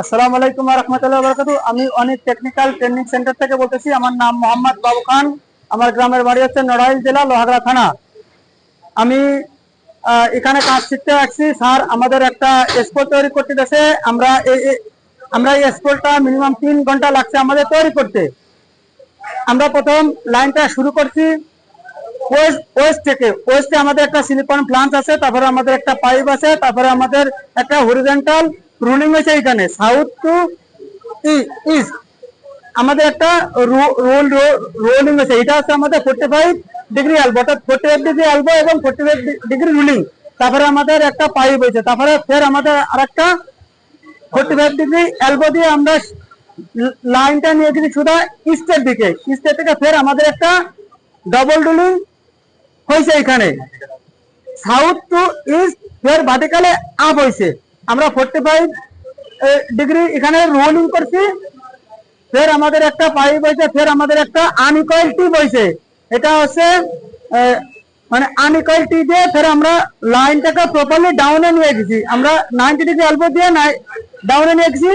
আসসালামু আলাইকুম রহমতুল্লাহ বরকাতু আমি অনেক টেকনিক্যাল ট্রেনিং সেন্টার থেকে বলতেছি, আমার নাম মোহাম্মদ বাবু খান। আমার গ্রামের বাড়ি হচ্ছে নড়াইল জেলা লোহাগড়া থানা। আমি এখানে কাজ শিখতে আসছি। স্যার, আমাদের একটা স্পোর্ট তৈরি করতে দেশে আমরা এই আমরা এই স্পোর্টটা মিনিমাম তিন ঘণ্টা লাগছে আমাদের তৈরি করতে। আমরা প্রথম লাইনটা শুরু করছি ওয়েস্ট ওয়েস্ট থেকে। ওয়েস্টে আমাদের একটা সিলিকন প্লান্ট আছে, তারপরে আমাদের একটা পাইপ আছে, তারপরে আমাদের একটা হরিজেন্টাল রুলিং আছে এখানে। সাউথ টু ইস্ট আমাদের একটা রোল রোলিং আছে এটা হচ্ছে আমাদের ফোর্টি ফাইভ ডিগ্রি অ্যালবো অর্থাৎ ফোর্টি এইট ডিগ্রি অ্যালবো এবং ফোর্টি ফাইভ ডিগ্রি রুলিং তারপরে আমাদের একটা পাইপ হয়েছে। তারপরে ফের আমাদের আরেকটা ফোর্টি ফাইভ ডিগ্রি এলবো দিয়ে আমরা লাইনটা নিয়ে গেছি শুধু ইস্টের দিকে। ইস্টের থেকে ফের আমাদের একটা ডবল রুলিং হয়েছে এখানে। সাউথ টু ইস্ট ফের ভার্টিকালে আপ হয়েছে। আমরা ফোর্টি ফাইভ ডিগ্রি এখানে রোলিং করছি। ফের আমাদের একটা পাইপ হয়েছে, ফের আমাদের একটা আনইকুয়াল টিপ হয়েছে এটা হচ্ছে মানে আনইকুয়াল টি দিয়ে ফের আমরা লাইনটাকে প্রপারলি ডাউনে নিয়ে গেছি। আমরা নাইনটি ডিগ্রি অল্প দিয়ে ডাউনে নিয়ে গেছি।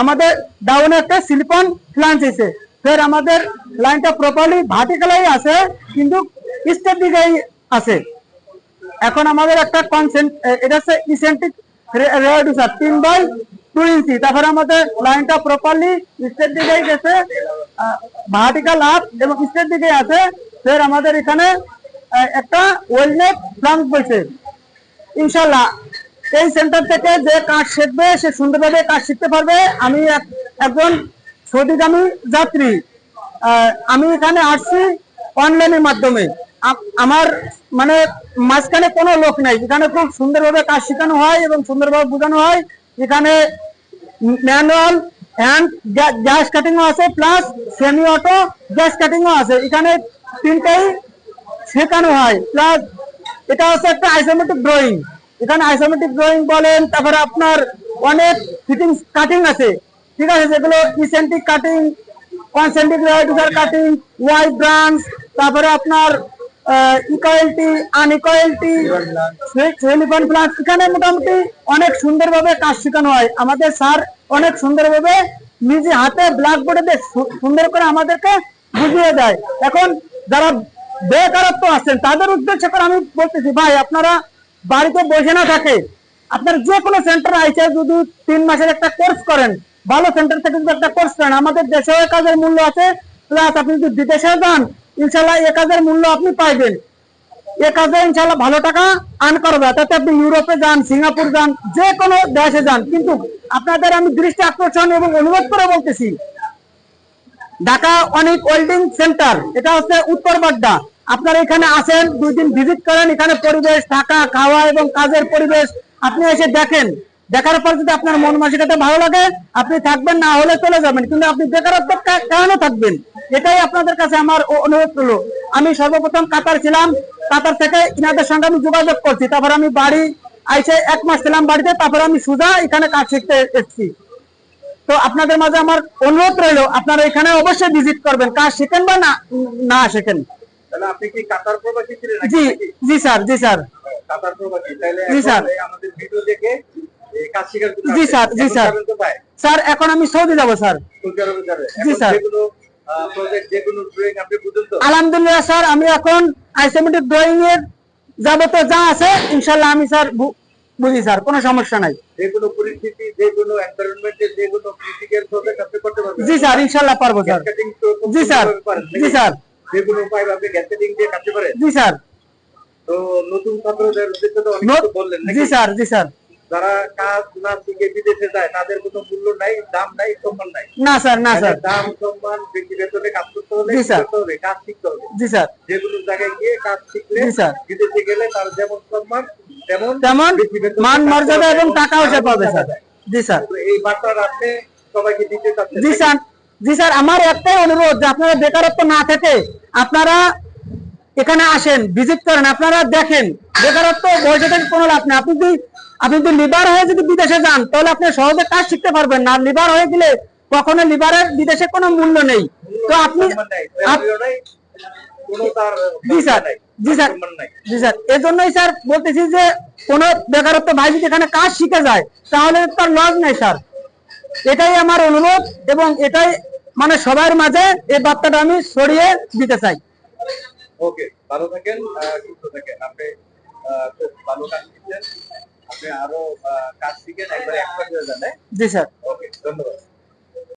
আমাদের ডাউনে একটা সিলিকন ফ্লান্স এসে ফের আমাদের লাইনটা প্রপারলি ভার্টিক্যালাই আছে, কিন্তু ইস্টের দিকেই আছে। এখন আমাদের একটা কনসেন্ট এটা হচ্ছে ইসেন্ট্রিক রেডিউসার তিন বাই টু ইঞ্চি তারপরে আমাদের লাইনটা প্রপারলি স্টেট দিকে গেছে ভার্টিক্যাল আপ এবং স্টেট দিকে আছে। ফের আমাদের এখানে একটা ওয়েলনেট প্লাঙ্ক বলছে ইনশাল্লাহ এই সেন্টার থেকে যে কাজ শিখবে, সে সুন্দরভাবে কাজ শিখতে পারবে। আমি এক- একজন সৌদিগামী যাত্রী। আমি এখানে আসছি অনলাইনের মাধ্যমে। আম- আমার মানে মাঝখানে কোনো লোক নেই। এখানে খুব সুন্দরভাবে কাজ শেখানো হয় এবং সুন্দরভাবে বোঝানো হয় এখানে ম্যানুয়াল হ্যান্ড গ্যাস কাটিংও আছে প্লাস সেমি অটো গ্যাস কাটিংও আছে। এখানে তিনটাই শেখানো হয়। প্লাস এটা হচ্ছে একটা আইসোমেট্রিক ড্রয়িং এখানে আইসোমেট্রিক ড্রয়িং বলেন, তারপরে আপনার অনেক ফিটিং কাটিং আছে। ঠিক আছে, যেগুলো eccentric cutting concentric reducer cutting Y branch তারপরে আপনার ইকোয়ালিটি আনইকোয়ালিটি সেলিফন প্লাস এখানে মোটামুটি অনেক সুন্দরভাবে কাজ শেখানো হয়। আমাদের স্যার অনেক সুন্দরভাবে নিজে হাতে ব্ল্যাকবোর্ডে সুন্দর করে আমাদেরকে বুঝিয়ে দেয়। এখন যারা বেকারত্ব আছেন, তাদের উদ্দেশ্য করে আমি বলতেছি, ভাই, আপনারা বাড়িতে বসে না থাকে। আপনার যে কোনো সেন্টার আইসে যদি তিন মাসের একটা কোর্স করেন, ভালো সেন্টার থেকে যদি একটা কোর্স করেন, আমাদের দেশেও কাজের মূল্য আছে প্লাস আপনি যদি বিদেশে যান ইনশাল্লাহ এ কাজের মূল্য আপনি পাইবেন। এ কাজে ইনশাল্লাহ ভালো টাকা আর্ন করা যায় তাতে আপনি ইউরোপে যান, সিঙ্গাপুর যান, যে কোনো দেশে যান। কিন্তু আপনাদের আমি দৃষ্টি আকর্ষণ এবং অনুরোধ করে বলতেছি, ঢাকা অনেক ওয়েল্ডিং সেন্টার, এটা হচ্ছে উত্তর বাড্ডা। আপনারা এখানে আসেন, দুই দিন ভিজিট করেন, এখানে পরিবেশ, থাকা, খাওয়া এবং কাজের পরিবেশ আপনি এসে দেখেন। দেখার পর যদি আপনার মন মানসিকতা ভালো লাগে, আপনি থাকবেন, না হলে চলে যাবেন। কিন্তু আপনি বেকারত্ব কেন থাকবেন। এটাই আপনাদের কাছে আমার অনুরোধ হলো আমি সর্বপ্রথম কাতার ছিলাম কাতার থেকে ইনাদের সঙ্গে আমি যোগাযোগ করছি তারপর আমি বাড়ি আইসে এক মাস ছিলাম বাড়িতে তারপর আমি সুজা এখানে কাজ শিখতে এসেছি তো আপনাদের মাঝে আমার অনুরোধ রইল আপনারা এখানে অবশ্যই ভিজিট করবেন কাজ শেখেন বা না না শেখেন? জি জি স্যার জি স্যার জি, এখন স্যার। জি, স্যার, জি, স্যার। স্যার আমি সৌদি যাব স্যার। জি, স্যার। আলহামদুলিল্লাহ স্যার আমি এখন আইসোমেটিক ড্রয়িং এর যাবতীয় যা আছে ইনশাল্লাহ আমি স্যার বুঝি স্যার কোনো সমস্যা নাই। পরিস্থিতি এনভায়রনমেন্টে ক্রিটিক্যাল প্রজেক্ট আপনি করতে পারবেন। জি স্যার ইনশাল্লাহ পারব স্যার। জি, স্যার। জি? স্যার। যেগুলো পাইপ আপনি দিয়ে কাটতে পারেন। জি স্যার। তো নতুন ছাত্রদের উদ্দেশ্যে তো অনেক বললেন জি স্যার জি স্যার। যারা কাজ না শিখে বিদেশে যায় তাদের কোনো মূল্য নাই দাম নাই সম্মান নাই। না স্যার না স্যার। দাম সম্মান ব্যক্তি বেতনে কাজ করতে হলে হবে কাজ শিখতে হবে। জি স্যার। যেগুলো জায়গায় গিয়ে কাজ শিখলে স্যার। বিদেশে গেলে তার যেমন সম্মান তেমন তেমন মান মর্যাদা এবং টাকাও সে পাবে টাকা স্যার। জি স্যার। এই বার্তাটা আপনি সবাইকে দিতে চাচ্ছেন জি স্যার। জি স্যার আমার একটাই অনুরোধ যে আপনারা বেকারত্ব না থেকে আপনারা এখানে আসেন ভিজিট করেন আপনারা দেখেন। বেকারত্ব বসে থেকে কোনো লাভ নেই। আপনি যদি আপনি যদি লিভার হয়ে যদি বিদেশে যান তাহলে আপনি সহজে কাজ শিখতে পারবেন না। লিভার হয়ে গেলে কখনো লিভারের বিদেশে কোনো মূল্য নেই। তো আপনি জি স্যার জি স্যার জি স্যার। এজন্যই স্যার বলতেছি যে কোনো বেকারত্ব ভাই যদি এখানে কাজ শিখে যায় তাহলে তার লস নেই স্যার। এটাই আমার অনুরোধ এবং এটাই মানে সবার মাঝে এই বার্তাটা আমি ছড়িয়ে দিতে চাই। ওকে ভালো থাকেন আহ, সুস্থ থাকেন। আপনি আহ, খুব ভালো কাজ করছেন। আপনি আরও আহ, কাজ শিখেন একবার একবার হয়ে যান? জি স্যার। ওকে ধন্যবাদ।